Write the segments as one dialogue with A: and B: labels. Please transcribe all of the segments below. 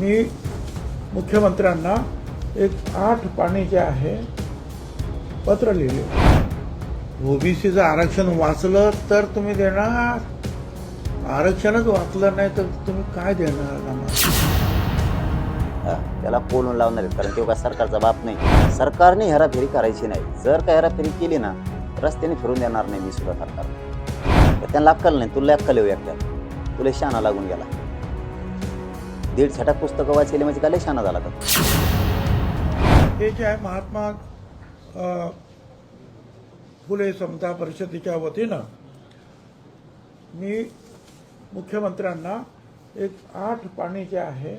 A: मी मुख्यमंत्र्यांना एक आठ पाणी जे आहे पत्र लिहिले. ओबीसीचं आरक्षण वाचलं तर तुम्ही देणार? आरक्षणच वाचलं नाही तर तुम्ही काय देणार आम्हाला?
B: त्याला बोलून लावणार आहेत कारण तेव्हा सरकारचा बाप नाही. सरकारने हेराफेरी करायची नाही. जर का हेराफेरी केली ना रस्त्याने फिरून देणार नाही मी सुद्धा सरकार त्यांना अक्कल नाही तुला अक्कल येऊ हो एकट्या तुला शाना लागून गेला. दीड छटाक पुस्तकं वाचली म्हणजे काय शाना झाला का
A: हे जे आहे महात्मा फुले समता परिषदेच्या वतीनं मी मुख्यमंत्र्यांना एक आठ पाणी जे आहे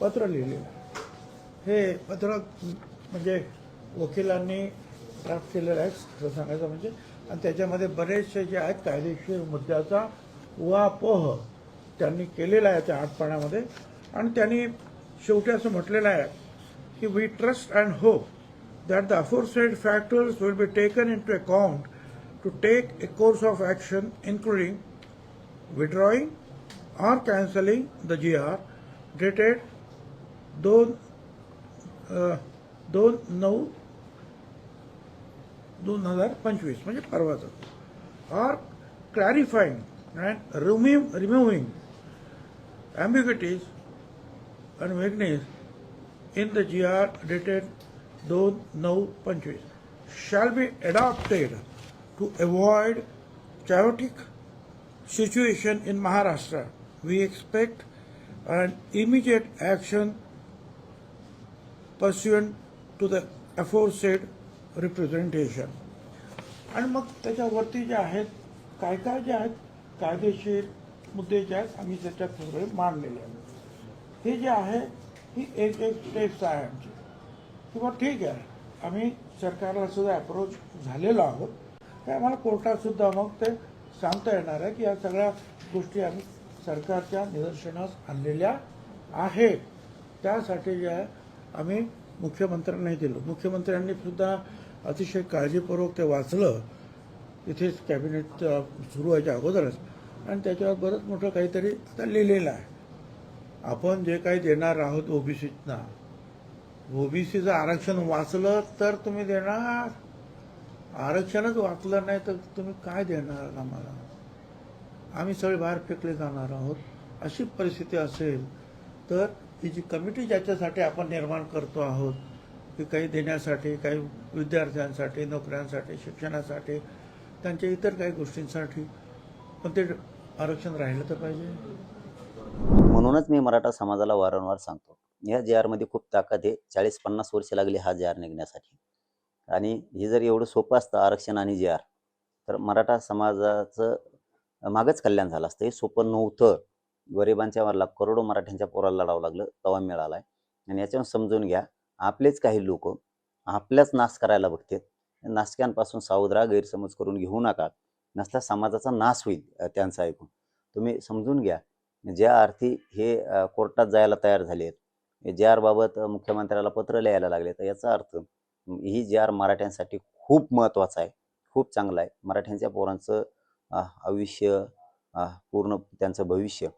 A: पत्र लिहिले हे पत्र म्हणजे वकिलांनी ड्राफ्ट केलेलं आहे खरं सांगायचं म्हणजे. आणि त्याच्यामध्ये बरेचसे जे आहेत कायदेशीर मुद्द्याचा उहापोह त्यांनी केलेलं आहे त्या आठपणामध्ये आणि त्यांनी शेवटी असं म्हटलेलं आहे की we trust and hope that the afore factors will be taken into account to take a course of action including withdrawing or cancelling the G R dated दोन दोन नऊ दोन हजार पंचवीस म्हणजे परवाच. Or clarifying and remove removing ambiguities and vagueness in the GR dated दोन नऊ पंचवीस shall be adopted to avoid chaotic situation in Maharashtra. We expect an immediate action pursuant to the aforesaid representation. आणि मग त्याच्यावरती जे आहेत काय काय जे आहेत कायदेशीर मुद्दे जे आहेत आम्ही त्याच्यात सगळे मांडलेले आहेत. हे जे आहे ही एक एक स्टेप्स आहे आमची. किंवा ठीक आहे आम्ही सरकारला सुद्धा अप्रोच झालेलो आहोत. तर आम्हाला कोर्टातसुद्धा मग ते सांगता येणार आहे की या सगळ्या गोष्टी आम्ही सरकारच्या निदर्शनास आणलेल्या आहेत. त्यासाठी जे आहे आम्ही मुख्यमंत्र्यांनाही दिलं. मुख्यमंत्र्यांनी सुद्धा अतिशय काळजीपूर्वक ते वाचलं. इथेच कॅबिनेट सुरू व्हायच्या अगोदरच. आणि त्याच्यावर बरंच मोठं काहीतरी आता लिहिलेलं आहे. आपण जे काही देणार आहोत ओबीसीतना ओबीसीचं आरक्षण वाचलं तर तुम्ही देणार. आरक्षणच वाचलं नाही तर तुम्ही काय देणार आम्हाला? आम्ही सगळे बाहेर फेकले जाणार आहोत. अशी परिस्थिती असेल तर ही जी कमिटी ज्याच्यासाठी आपण निर्माण करतो आहोत की काही देण्यासाठी काही विद्यार्थ्यांसाठी नोकऱ्यांसाठी शिक्षणासाठी त्यांच्या इतर काही गोष्टींसाठी पण ते आरक्षण राहिलं तर पाहिजे.
B: म्हणूनच मी मराठा समाजाला वारंवार सांगतो या जे आरमध्ये खूप ताकद आहे. चाळीस पन्नास वर्ष लागली हा जे आर निघण्यासाठी. आणि हे जर एवढं सोपं असतं आरक्षण आणि जे आर तर मराठा समाजाचं मागच कल्याण झालं असतं. हे सोपं नव्हतं. गरिबांच्या वरला करोडो मराठ्यांच्या पोराला लढावं लागलं तवा मिळालाय. आणि याच्यावर समजून घ्या आपलेच काही लोक आपल्याच नाश करायला बघतात. नाशक्यांपासून सावध राहा गैरसमज करून घेऊ नका. नसता समाजाचा नाश होईल त्यांचा त्यांचं ऐकून. तुम्ही समजून घ्या. ज्या अर्थी हे कोर्टात जायला तयार झाले आहेत जे आरबाबत मुख्यमंत्र्याला पत्र लिहायला लागले तर याचा अर्थ ही जे आर मराठ्यांसाठी खूप महत्त्वाचा आहे खूप चांगला आहे. मराठ्यांच्या पोरांचं आयुष्य पूर्ण त्यांचं भविष्य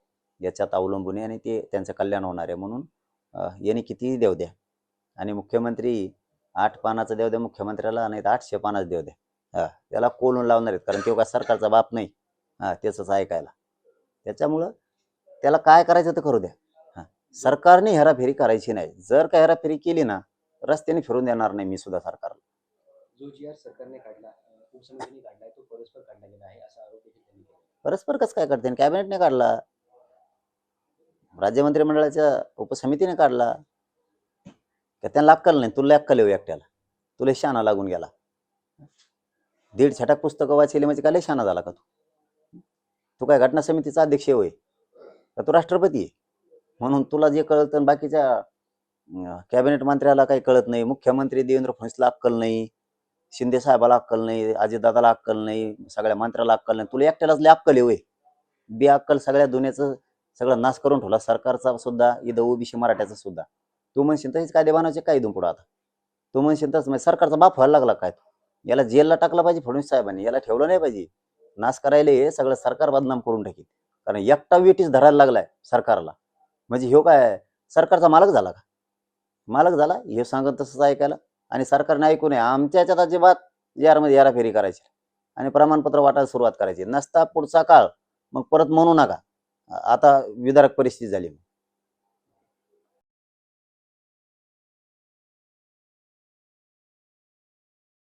B: याच्यात अवलंबून आहे आणि ते त्यांचं कल्याण होणार आहे. म्हणून याने यांनी कितीही देव द्या आणि मुख्यमंत्री आठ पानाचं देव द्या मुख्यमंत्र्याला नाही तर आठशे पानाचं देव द्या. हा त्याला कोलून लावणार आहेत कारण तेव्हा सरकारचा बाप नाही. हा त्याचंच ऐकायला. त्याच्यामुळं त्याला काय करायचं तर करू द्या. हा सरकारने हेराफेरी करायची नाही. जर का हेराफेरी केली ना रस्त्याने फिरून देणार नाही मी सुद्धा सरकारला.
C: जो जी आर सरकारने काढला अं, उपसमितीने काढलाय तो परस्पर काढला गेला आहे असा आरोप देखील त्यांनी केला.
B: परस्पर कसं काय करते कॅबिनेटने काढला. राज्य मंत्रिमंडळाच्या उपसमितीने काढला. का त्यांना अक्कल नाही? तुला अक्कल येऊ एकट्याला. तुला शाना लागून गेला. दीड छटाक पुस्तकं वाचली म्हणजे का लय शाना झाला का तू? तू काय घटना समितीचा अध्यक्ष होय? का तू राष्ट्रपती आहे? म्हणून तुला जे कळतं बाकीच्या कॅबिनेट मंत्र्याला काही कळत नाही मुख्यमंत्री देवेंद्र फडणवीसला अक्कल नाही शिंदे साहेबाला अक्कल नाही अजितदादाला अक्कल नाही सगळ्या मंत्र्याला अक्कल नाही. तुला एकट्यालाच लय अक्कल आहे होय? बी अक्कल सगळ्या दुनियाचं सगळं नाश करून ठेवला. सरकारचा सुद्धा इथं ओबीसी मराठ्याचा सुद्धा. तू म्हणशील तसेच कायदे बनवायचे काय इथून पुढं आता? तू म्हणशील तसं म्हणजे सरकारचा बाप व्हायला लागला काय तो? याला जेलला टाकला पाहिजे फडणवीस साहेबांनी याला ठेवलं नाही पाहिजे. नाश करायला हे सगळं सरकार बदनाम करून टाकेल. कारण एकटा वेटीच धरायला लागलाय सरकारला. म्हणजे ह्यो काय सरकारचा मालक झाला का? मालक झाला हे सांगत तसंच ऐकायला. आणि सरकारने ऐकू नये आमच्या याच्यात अजिबात यारमध्ये आरमध्ये याराफेरी करायची आणि प्रमाणपत्र वाटायला सुरुवात करायची. नसता पुढचा काळ मग परत म्हणू नका. आता विदारक परिस्थिती झाली.